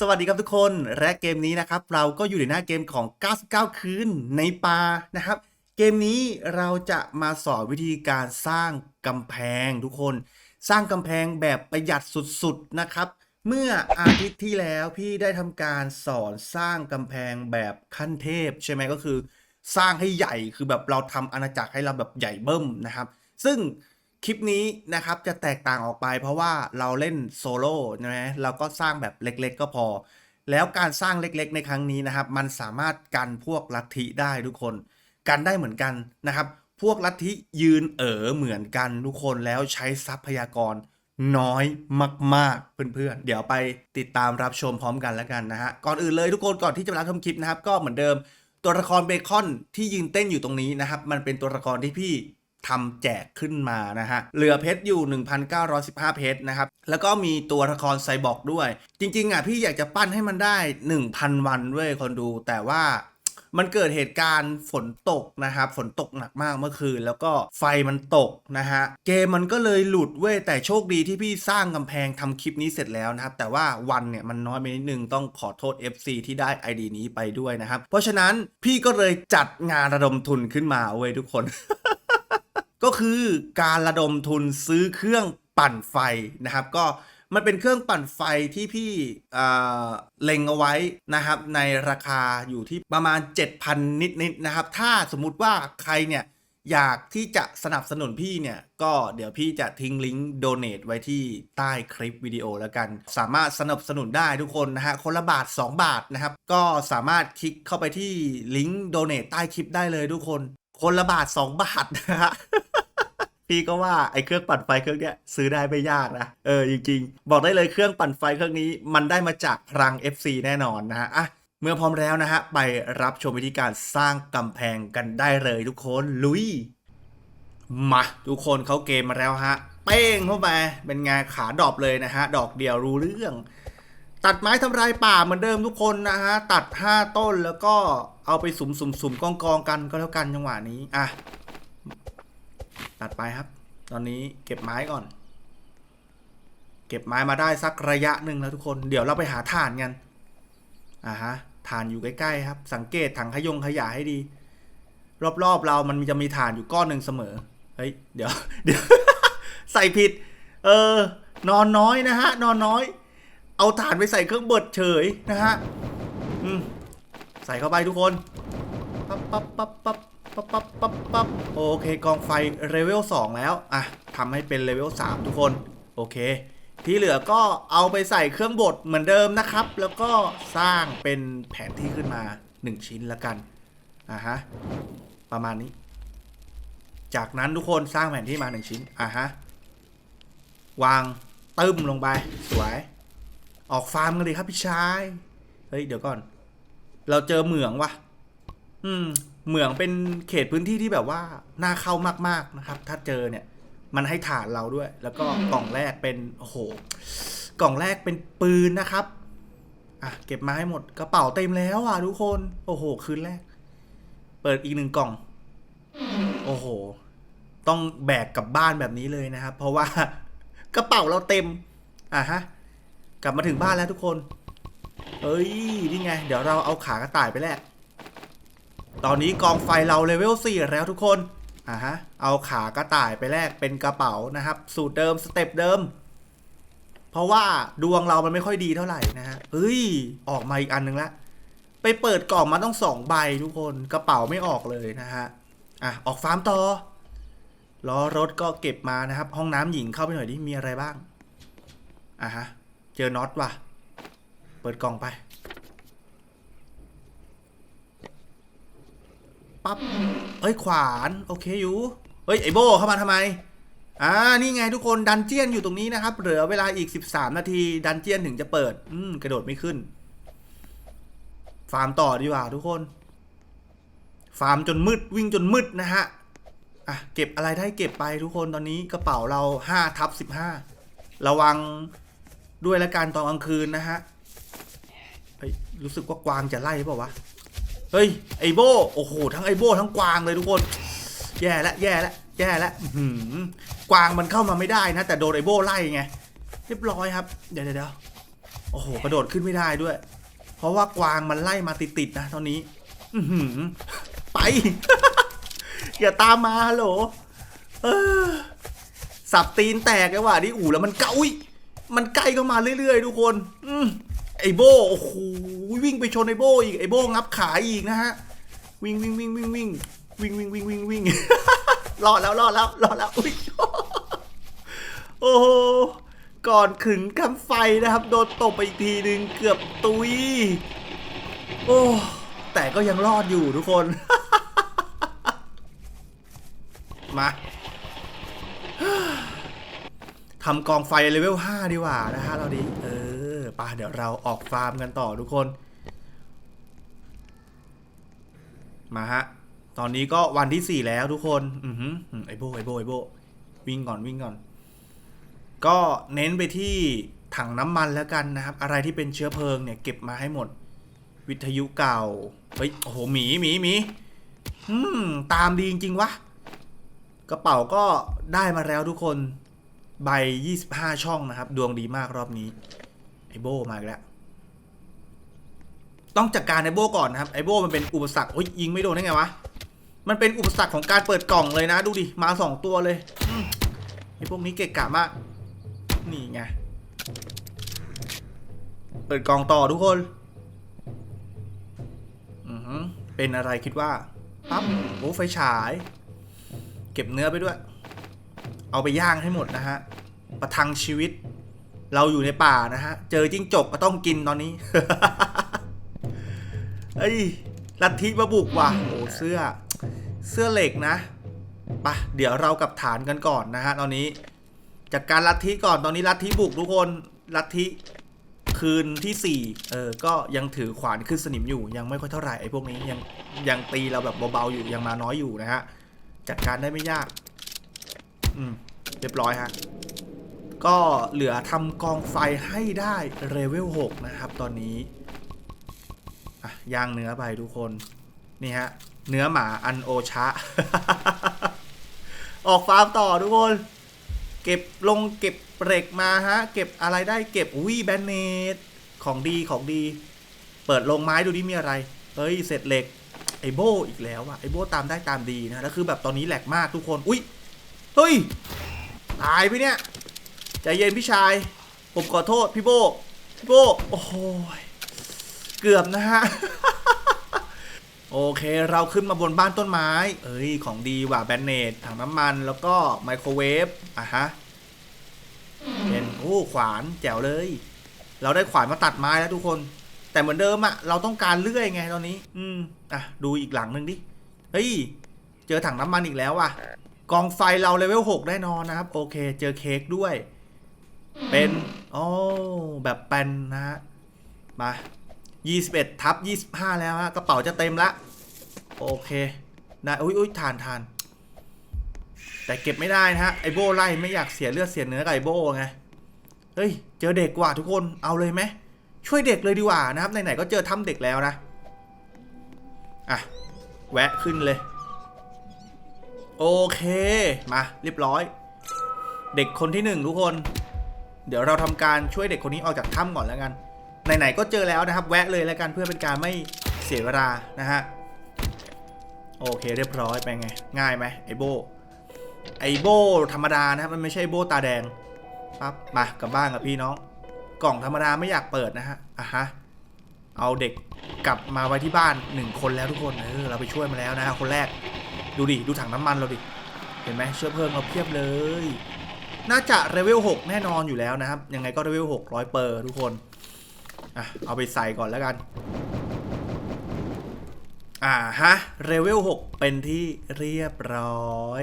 สวัสดีครับทุกคนและเกมนี้นะครับ เราก็อยู่ในหน้าเกมของ 99 คืนในป่านะครับ เกมนี้เราจะมาสอนวิธีการสร้างกำแพงทุกคน สร้างกำแพงแบบประหยัดสุดๆนะครับ เมื่ออาทิตย์ที่แล้วพี่ได้ทำการสอนสร้างกำแพงแบบขั้นเทพ ใช่ไหมก็คือ สร้างให้ใหญ่คือแบบเราทำอาณาจักรให้เราแบบใหญ่เบิ้มนะครับ ซึ่ง คลิปนี้นะครับจะแตกต่างออกไปเพราะว่าเราเล่นโซโล่นะเราก็สร้างแบบเล็กๆ ก็พอ แล้วการสร้างเล็กๆ ในครั้งนี้นะครับ มันสามารถกันพวกลัทธิได้ทุกคน กันได้เหมือนกันนะครับ พวกลัทธิยืนเอ๋อเหมือนกันทุกคนแล้วใช้ทรัพยากรน้อยมาก ๆ เพื่อนๆ เดี๋ยวไปติดตามรับชมพร้อมกันแล้วกันนะฮะ ก่อนอื่นเลยทุกคนก่อนที่จะรับชมคลิปนะครับ ก็เหมือนเดิมตัวละครเบคอนที่ยืนเต้นอยู่ตรงนี้นะครับ มันเป็นตัวละครที่พี่ ทำแจกขึ้นมานะฮะ เหลือเพชรอยู่ 1,915 เพชรนะครับ แล้วก็มีตัวละครไซบอร์กด้วย จริงๆอะพี่อยากจะปั้นให้มันได้ 1,000 วันด้วยคนดู แต่ว่ามันเกิดเหตุการณ์ฝนตกนะครับ ฝนตกหนักมากเมื่อคืน แล้วก็ไฟมันตกนะฮะ เกมมันก็เลยหลุดเว้ย แต่โชคดีที่พี่สร้างกำแพงทำคลิปนี้เสร็จแล้วนะครับ แต่ว่าวันเนี่ยมันน้อยไปนิดนึง ต้องขอโทษ FC ที่ได้ ID นี้ไปด้วยนะครับ เพราะฉะนั้นพี่ก็เลยจัดงานระดมทุนขึ้นมาเว้ยทุกคน ก็คือการระดมทุนซื้อเครื่องปั่นไฟนะครับ ก็มันเป็นเครื่องปั่นไฟที่พี่เเล็งเอาไว้นะครับ ในราคาอยู่ที่ประมาณ 7,000 นิดๆนะครับ ถ้าสมมุติว่าใครเนี่ยอยากที่จะสนับสนุนพี่เนี่ย ก็เดี๋ยวพี่จะทิ้งลิงก์โดเน a ไว้ที่ใต้คลิปวิดีโอแล้วกัน สามารถสนับสนุนได้ทุกคนนะฮะ คนละบาท 2 บาทนะครับ ก็สามารถคลิกเข้าไปที่ลิงก์โดเน a ใต้คลิปได้เลยทุกคน คนละบาท2บาทนะฮะพี่ก็ว่าไอ้เครื่องปั่นไฟเครื่องเนี้ยซื้อได้ไม่ยากนะ เออจริงๆ บอกได้เลยเครื่องปั่นไฟเครื่องนี้มันได้มาจากพลัง FC แน่นอนนะฮะอะเมื่อพร้อมแล้วนะฮะ ไปรับชมวิธีการสร้างกำแพงกันได้เลยทุกคนลุย มาทุกคนเขาเกมมาแล้วฮะ เป้งเข้าไปเป็นไงขาดอบเลยนะฮะ ดอกเดียวรู้เรื่อง ตัดไม้ทำลายป่าเหมือนเดิมทุกคนนะฮะ ตัด 5 ต้นแล้วก็เอาไปสุมสุมสุมกองกองๆกันก็แล้วกันจังหวะนี้อะตัดไปครับ ตอนนี้เก็บไม้ก่อน เก็บไม้มาได้สักระยะหนึ่งแล้วทุกคน เดี๋ยวเราไปหาถ่านกันอ่าฮะถ่านอยู่ใกล้ๆครับ สังเกตถังขยงขยะให้ดี รอบๆเรามันจะมีถ่านอยู่ก้อนหนึ่งเสมอเฮ้ยเดี๋ยวเดี๋ยวใส่ผิด เออ นอนน้อยนะฮะ นอนน้อย เอาถ่านไปใส่เครื่องเบิดเฉยนะฮะอืมใส่เข้าไปทุกคนปั๊บปั๊บปั๊บปั๊บปั๊บปั๊บปั๊บปั๊บโอเคกองไฟเลเวล2แล้วอะทำให้เป็นเลเวล3ทุกคนโอเค ที่เหลือก็เอาไปใส่เครื่องบดเหมือนเดิมนะครับ แล้วก็สร้างเป็นแผนที่ขึ้นมา 1 ชิ้นละกันอะฮะประมาณนี้ จากนั้นทุกคนสร้างแผนที่มา 1 ชิ้นอะฮะวางตึ้มลงไปสวย ออกฟาร์มกันเลยครับพี่ชาย เฮ้ยเดี๋ยวก่อน เราเจอเหมืองว่ะอืม เหมืองเป็นเขตพื้นที่ที่แบบว่าน่าเข้ามากๆนะครับ ถ้าเจอเนี่ย มันให้ฐานเราด้วย แล้วก็กล่องแรกเป็นโอ้โห กล่องแรกเป็นปืนนะครับ อะเก็บมาให้หมดกระเป๋าเต็มแล้วอะทุกคน โอ้โห คืนแรก เปิดอีกหนึ่งกล่อง โอ้โห ต้องแบกกลับบ้านแบบนี้เลยนะครับ เพราะว่ากระเป๋าเราเต็ม อะฮะ กลับมาถึงบ้านแล้วทุกคน เอ้ย นี่ไง เดี๋ยวเราเอาขากระต่ายไปแลกตอนนี้กองไฟเราเลเวล4แล้วทุกคน อ่าฮะ เอาขากระต่ายไปแลกเป็นกระเป๋านะครับ สูตรเดิมสเต็ปเดิม เพราะว่าดวงเรามันไม่ค่อยดีเท่าไหร่นะฮะ เฮ้ย ออกมาอีกอันนึงละ ไปเปิดกล่องมาต้องสองใบทุกคน กระเป๋าไม่ออกเลยนะฮะ อะ ออกฟาร์มต่อ ล้อรถก็เก็บมานะครับ ห้องน้ำหญิงเข้าไปหน่อยดิ มีอะไรบ้าง อะฮะ เจอน็อตว่ะ เปิดกล่องไป ปั๊บ เอ้ยขวาน โอเคอยู่ เฮ้ย ไอโบเข้ามาทำไม อ่า นี่ไงทุกคนดันเจียนอยู่ตรงนี้นะครับ เหลือเวลาอีก 13 นาที ดันเจียนถึงจะเปิด อืม กระโดดไม่ขึ้น ฟาร์มต่อดีกว่าทุกคน ฟาร์มจนมืดวิ่งจนมืดนะฮะอะเก็บอะไรได้เก็บไปทุกคนตอนนี้กระเป๋าเรา5ทับ15ระวัง ด้วยและกันตอนกลางคืนนะฮะเฮ้ยรู้สึกว่ากวางจะไล่เปล่าวะ เฮ้ยไอโบโอ้โหทั้งไอโบทั้งกวางเลยทุกคน แย่ละแย่ละแย่ละอื้อหือกวางมันเข้ามาไม่ได้นะ แต่โดนไอโบไล่ไงเรียบร้อยครับ เดี๋ยวเดี๋ยวโอ้โหกระโดดขึ้นไม่ได้ด้วย เพราะว่ากวางมันไล่มาติดๆนะตอนนี้ อืไป อย่าตามมาฮัลโหลสับตีนแตกไอ้ว่ะนี่อู่แล้วมันเกาอุ้ย มันใกล้เข้ามาเรื่อยๆ ทุกคน อืมไอโบโอ้โหวิ่งไปชนไอโบอีกไอโบงับขาอีกนะฮะวิ่งวิ่งวิ่งวิ่งวิ่งวิ่งวิ่งวิ่งวิ่งวิ่งรอดแล้วรอดแล้วรอดแล้วอุ้ยโอ้โหก่อนขึงกำไฟนะครับ โดนตบไปอีกทีหนึ่งเกือบตุยโอ้แต่ก็ยังรอดอยู่ทุกคน มา ทำกองไฟเลเวล5ดีกว่านะฮะเราดีเออไป่ะเดี๋ยวเราออกฟาร์มกันต่อทุกคน มาฮะ ตอนนี้ก็วันที่ 4 แล้วทุกคน อือหือไอโบไอโบไอโบวิ่งก่อนวิ่งก่อน ก็เน้นไปที่ถังน้ำมันแล้วกันนะครับ อะไรที่เป็นเชื้อเพลิงเนี่ยเก็บมาให้หมด วิทยุเก่า เฮ้ย โอ้โหหมีหมีหมีอืม ตามดีจริงๆวะ กระเป๋าก็ได้มาแล้วทุกคน ใบ 25 ช่องนะครับ ดวงดีมากรอบนี้ ไอโบมาอีกแล้ว ต้องจัดการไอโบก่อนนะครับ ไอโบมันเป็นอุปสรรคโอ้ยยิงไม่โดนได้ไงวะ มันเป็นอุปสรรคของการเปิดกล่องเลยนะ ดูดิ มาสองตัวเลยไอพวกนี้เกะกะมาก นี่ไง เปิดกล่องต่อทุกคน อือหือเป็นอะไรคิดว่า ปั๊บ โอ้ไฟฉาย เก็บเนื้อไปด้วย เอาไปย่างให้หมดนะฮะ ประทังชีวิต เราอยู่ในป่านะฮะ เจอจิ้งจกก็ต้องกินตอนนี้ เอ้ย ลัทธิมาบุกว่ะโอ้เสื้อ เสื้อเหล็กนะปะเดี๋ยวเรากับฐานกันก่อนนะฮะตอนนี้จัดการลัทธิก่อนตอนนี้ลัทธิบุกทุกคน ลัทธิคืนที่สี่เออ ก็ยังถือขวานขึ้นสนิมอยู่ ยังไม่ค่อยเท่าไหร่ไอ้พวกนี้ยังยังตีเราแบบเบาๆอยู่ยังมาน้อยอยู่นะฮะ จัดการได้ไม่ยาก อืมเรียบร้อยฮะ ก็เหลือทำกองไฟให้ได้เลเวล6นะครับตอนนี้อะย่างเนื้อไปทุกคน นี่ฮะ เนื้อหมาอันโอชะ ออกฟาร์มต่อทุกคน เก็บลงเก็บเหล็กมาฮะ เก็บอะไรได้เก็บวิแบนเนตของดีของดี เปิดลงไม้ดูดิมีอะไร เฮ้ยเสร็จเหล็กไอโบอีกแล้วอะไอโบตามได้ตามดีนะแล้วคือแบบตอนนี้แหลกมากทุกคน อุ้ย เฮ้ย ตายไปเนี่ย ใจเย็นพี่ชาย ผมขอโทษพี่โบพี่โบโอ้โหยเกือบนะฮะ โอเคเราขึ้นมาบนบ้านต้นไม้ เอ้ย ของดีว่ะแบนเนตถังน้ำมันแล้วก็ไมโครเวฟอะฮะเป็นโอ้ขวานแจ๋วเลย เราได้ขวานมาตัดไม้แล้วทุกคน แต่เหมือนเดิมอะเราต้องการเลื่อยไงตอนนี้ อืมอะดูอีกหลังหนึ่งดิ เฮ้ย เจอถังน้ำมันอีกแล้วว่ะ กองไฟเราเลเวล6แน่นอนนะครับ โอเค เจอเค้กด้วย เป็นโอ้แบบแปนนะฮะมา21ทับ25 แล้วฮะกระเป๋าจะเต็มละ โอเคได้อุ้ยอุ้ยทานทานแต่เก็บไม่ได้นะฮะไอโบไล่ไม่อยากเสียเลือดเสียเนื้อกับไอโบไงเฮ้ย เจอเด็กกว่ะทุกคนเอาเลยไหมช่วยเด็กเลยดีกว่านะครับไหนๆก็เจอถ้ำเด็กแล้วนะอะแวะขึ้นเลย โอเค มาเรียบร้อย เด็กคนที่หนึ่งทุกคน เดี๋ยวเราทำการช่วยเด็กคนนี้ออกจากถ้ำก่อนแล้วกัน ไหนๆก็เจอแล้วนะครับ แวะเลยแล้วกันเพื่อเป็นการไม่เสียเวลานะฮะ โอเคเรียบร้อยไปไง ง่ายไหมไอโบ ไอโบธรรมดานะครับมันไม่ใช่โบตาแดงปั๊บมากลับบ้านกับพี่น้อง กล่องธรรมดาไม่อยากเปิดนะฮะอะฮะเอาเด็กกลับมาไว้ที่บ้านหนึ่งคนแล้วทุกคนเออเราไปช่วยมาแล้วนะฮะคนแรก ดูดิ ดูถังน้ำมันเราดิ เห็นไหมเชื้อเพลิงเราเพียบเลย น่าจะเลเวล6แน่นอนอยู่แล้วนะครับ ยังไงก็เลเวล6ร้อยเปอร์ทุกคน อะ เอาไปใส่ก่อนแล้วกัน อ่าฮะเลเวล6เป็นที่เรียบร้อย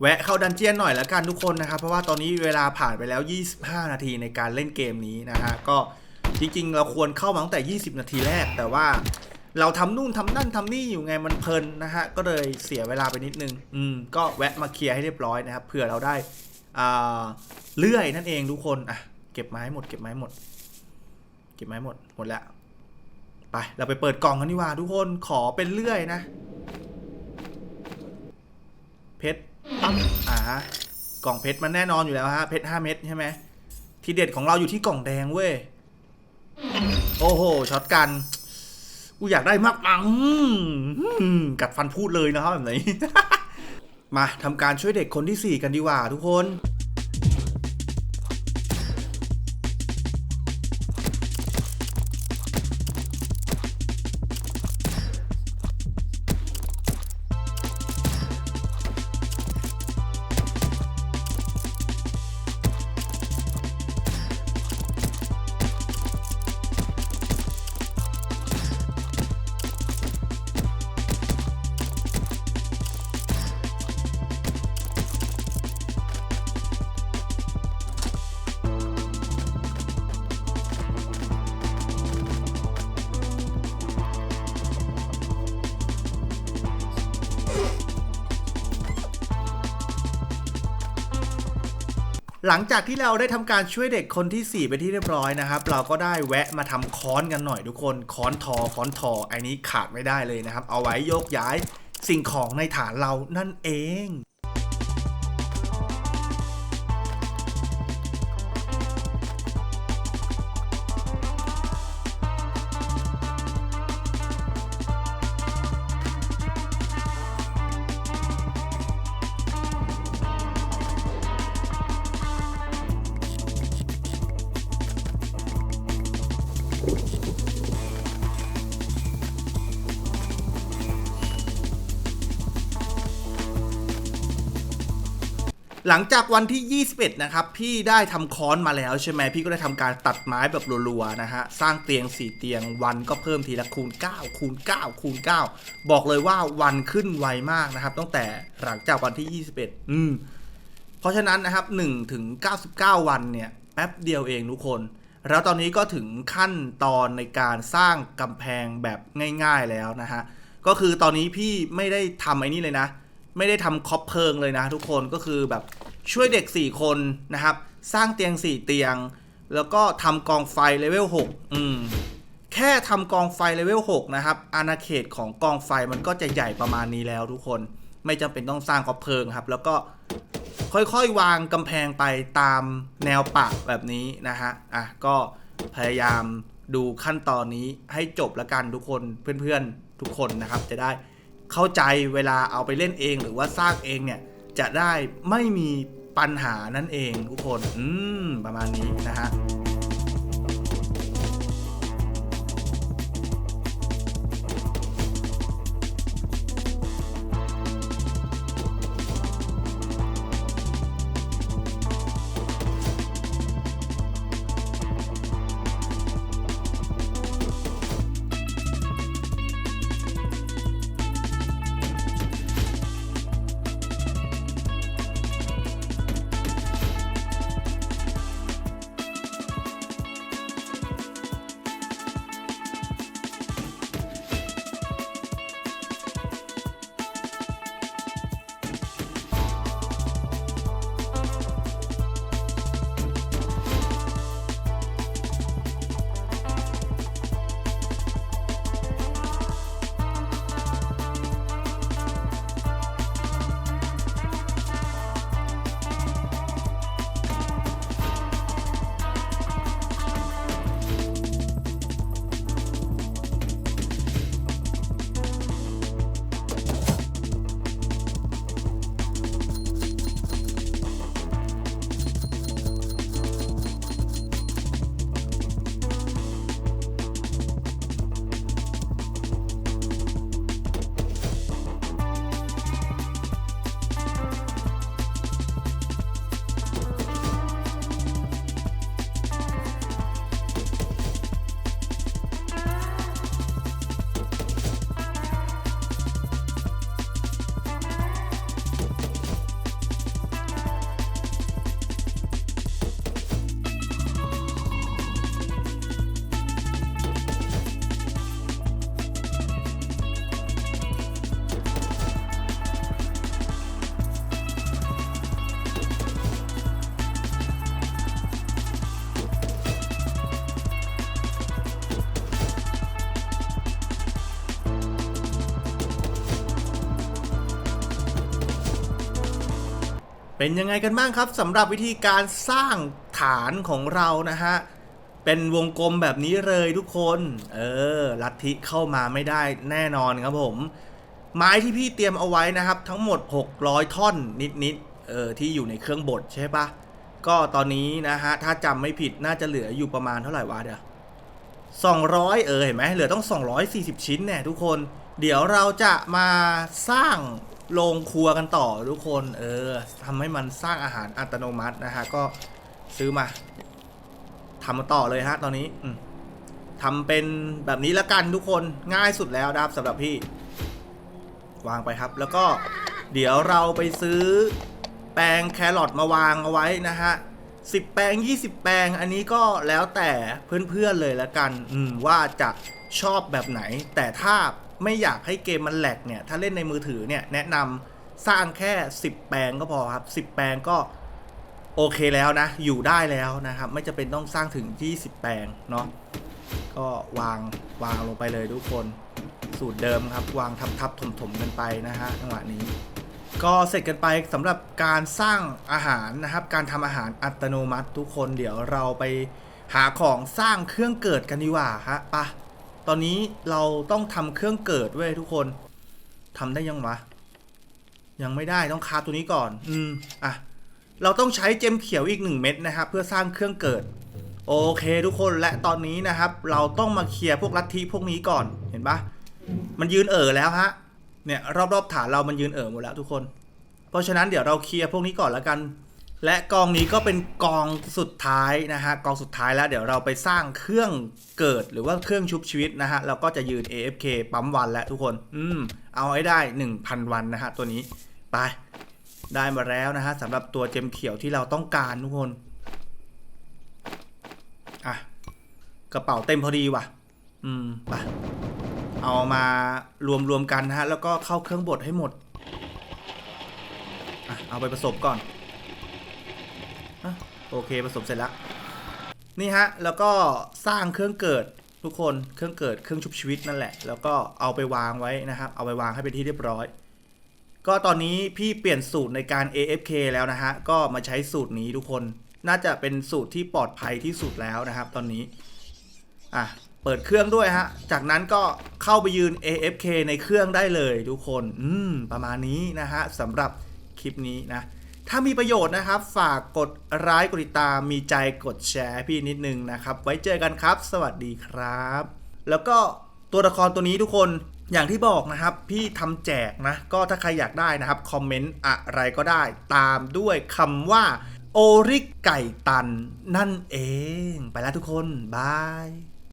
แวะเข้าดันเจียนหน่อยแล้วกันทุกคนนะครับ เพราะว่าตอนนี้เวลาผ่านไปแล้ว 25 นาทีในการเล่นเกมนี้นะฮะ ก็จริงๆ เราควรเข้ามาตั้งแต่ 20 นาทีแรกแต่ว่า เราทำนู่นทำนั่นทำนี่อยู่ไงมันเพลินนะฮะก็เลยเสียเวลาไปนิดนึง อืมก็แวะมาเคลียร์ให้เรียบร้อยนะครับเผื่อเราได้อ่าเลื่อยนั่นเองทุกคนอะเก็บไม้หมด เก็บไม้หมด เก็บไม้หมดหมดแล้วไปเราไปเปิดกล่องกันดีกว่าทุกคนขอเป็นเลื่อยนะเพชรปั๊บอ่ากล่องเพชรมันแน่นอนอยู่แล้วฮะเพชรห้าเม็ดใช่ไหมทีเด็ดของเราอยู่ที่กล่องแดงเว้ยโอ้โหช็อตกัน กูอยากได้มากมังกัดฟันพูดเลยนะครับแบบนี้มาทำการช่วยเด็กคนที่ 4 กันดีกว่าทุกคน หลังจากที่เราได้ทำการช่วยเด็กคนที่ 4 ไปที่เรียบร้อยนะครับ เราก็ได้แวะมาทำค้อนกันหน่อยทุกคนค้อนทอค้อนทอไอ้นี้ขาดไม่ได้เลยนะครับ เอาไว้โยกย้ายสิ่งของในฐานเรานั่นเอง หลังจากวันที่ 21 นะครับ พี่ได้ทำค้อนมาแล้วใช่ไหมพี่ก็ได้ทำการตัดไม้แบบรัวๆนะฮะ สร้างเตียง 4 เตียงวันก็เพิ่มทีละคูณ 9 คูณ 9 คูณ 9 บอกเลยว่าวันขึ้นไวมากนะครับ ตั้งแต่หลังจากวันที่ 21 อืม เพราะฉะนั้นนะครับ1ถึง99 วันเนี่ยแป๊บเดียวเองทุกคน แล้วตอนนี้ก็ถึงขั้นตอนในการสร้างกำแพงแบบง่าย ๆแล้วนะฮะ ก็คือตอนนี้พี่ไม่ได้ทำไอ้นี่เลยนะ ไม่ได้ทำคอปเพิงเลยนะทุกคนก็คือแบบช่วยเด็ก 4 คนนะครับ สร้างเตียง 4 เตียง แล้วก็ทำกองไฟเลเวล6อืมแค่ทำกองไฟเลเวล6นะครับ อาณาเขตของกองไฟมันก็จะใหญ่ประมาณนี้แล้วทุกคนไม่จำเป็นต้องสร้างคอปเพิงครับ แล้วก็ค่อยๆ วางกำแพงไปตามแนวปะแบบนี้นะฮะอะก็พยายามดูขั้นตอนนี้ให้จบละกันทุกคนเพื่อนๆทุกคนนะครับจะได้ เข้าใจเวลาเอาไปเล่นเองหรือว่าสร้างเองเนี่ย จะได้ไม่มีปัญหานั่นเองทุกคน อืม ประมาณนี้นะฮะ เป็นยังไงกันบ้างครับสำหรับวิธีการสร้างฐานของเรานะฮะ เป็นวงกลมแบบนี้เลยทุกคน เออ ลัทธิเข้ามาไม่ได้แน่นอนครับผม ไม้ที่พี่เตรียมเอาไว้นะครับ ทั้งหมด 600 ท่อนนิดๆเออที่อยู่ในเครื่องบดใช่ปะก็ตอนนี้นะฮะ ถ้าจำไม่ผิดน่าจะเหลืออยู่ประมาณเท่าไหร่วะเดี๋ยว200 เออเห็นไหมเหลือต้อง 240 ชิ้นเนี่ยทุกคน เดี๋ยวเราจะมาสร้าง โรงครัวกันต่อทุกคน เออทำให้มันสร้างอาหารอัตโนมัตินะฮะ ก็ซื้อมาทำมาต่อเลยฮะ ตอนนี้ทำเป็นแบบนี้ละกันทุกคนง่ายสุดแล้วนะครับสำหรับพี่ วางไปครับ แล้วก็เดี๋ยวเราไปซื้อแปลงแครอทมาวางเอาไว้นะฮะสิบแปลง20แปลงอันนี้ก็แล้วแต่เพื่อนๆเลยละกัน อืมว่าจะชอบแบบไหน แต่ถ้า ไม่อยากให้เกมมันแหลกเนี่ยถ้าเล่นในมือถือเนี่ยแนะนำสร้างแค่ 10 แปลงก็พอครับ 10 แปลงก็โอเคแล้วนะ อยู่ได้แล้วนะครับ ไม่จะเป็นต้องสร้างถึง 20 แปลงเนาะก็วางวางลงไปเลยทุกคนสูตรเดิมครับ วางทับทับถมถมๆกันไปนะฮะจังหวะนี้ ก็เสร็จกันไปสำหรับการสร้างอาหารนะครับ การทำอาหารอัตโนมัติทุกคนเดี๋ยวเราไปหาของสร้างเครื่องเกิดกันดีกว่าฮะปะ ตอนนี้เราต้องทำเครื่องเกิดเว้ยทุกคนทำได้ยังวะ ยังไม่ได้ต้องคาตัวนี้ก่อน อืมอะเราต้องใช้เจมเขียวอีกหนึ่งเม็ดนะครับ เพื่อสร้างเครื่องเกิด โอเคทุกคนและตอนนี้นะครับ เราต้องมาเคลียร์พวกลัทธิพวกนี้ก่อนเห็นปะมันยืนเอ่อแล้วฮะเนี่ยรอบๆฐานเรามันยืนเอ่อหมดแล้วทุกคน เพราะฉะนั้นเดี๋ยวเราเคลียร์พวกนี้ก่อนแล้วกัน และกองนี้ก็เป็นกองสุดท้ายนะฮะกองสุดท้ายแล้วเดี๋ยวเราไปสร้างเครื่องเกิดหรือว่าเครื่องชุบชีวิตนะฮะเราก็จะยืน AFK ปั๊มวันแล้วทุกคน อืม เอาให้ได้ 1,000 วันนะฮะตัวนี้ไปได้มาแล้วนะฮะสำหรับตัวเจมเขียวที่เราต้องการทุกคนอะกระเป๋าเต็มพอดีว่ะ อืมไปเอามารวมรวมๆกันนะฮะแล้วก็เข้าเครื่องบดให้หมดอะเอาไปผสมก่อน โอเคผสมเสร็จแล้ว นี่ฮะ แล้วก็สร้างเครื่องเกิดทุกคนเครื่องเกิดเครื่องชุบชีวิตนั่นแหละ แล้วก็เอาไปวางไว้นะครับ เอาไปวางให้เป็นที่เรียบร้อย ก็ตอนนี้พี่เปลี่ยนสูตรในการ AFK แล้วนะฮะ ก็มาใช้สูตรนี้ทุกคน น่าจะเป็นสูตรที่ปลอดภัยที่สุดแล้วนะครับ ตอนนี้ อะ เปิดเครื่องด้วยฮะ จากนั้นก็เข้าไปยืน AFK ในเครื่องได้เลยทุกคน อืม ประมาณนี้นะฮะสำหรับคลิปนี้นะ ถ้ามีประโยชน์นะครับ ฝากกดไลค์กดติดตาม มีใจกดแชร์พี่นิดนึงนะครับ ไว้เจอกันครับ สวัสดีครับ แล้วก็ตัวละครตัวนี้ทุกคนอย่างที่บอกนะครับ พี่ทำแจกนะ ก็ถ้าใครอยากได้นะครับ คอมเมนต์อะไรก็ได้ ตามด้วยคำว่า โอริกไก่ตัน นั่นเอง ไปแล้วทุกคน บาย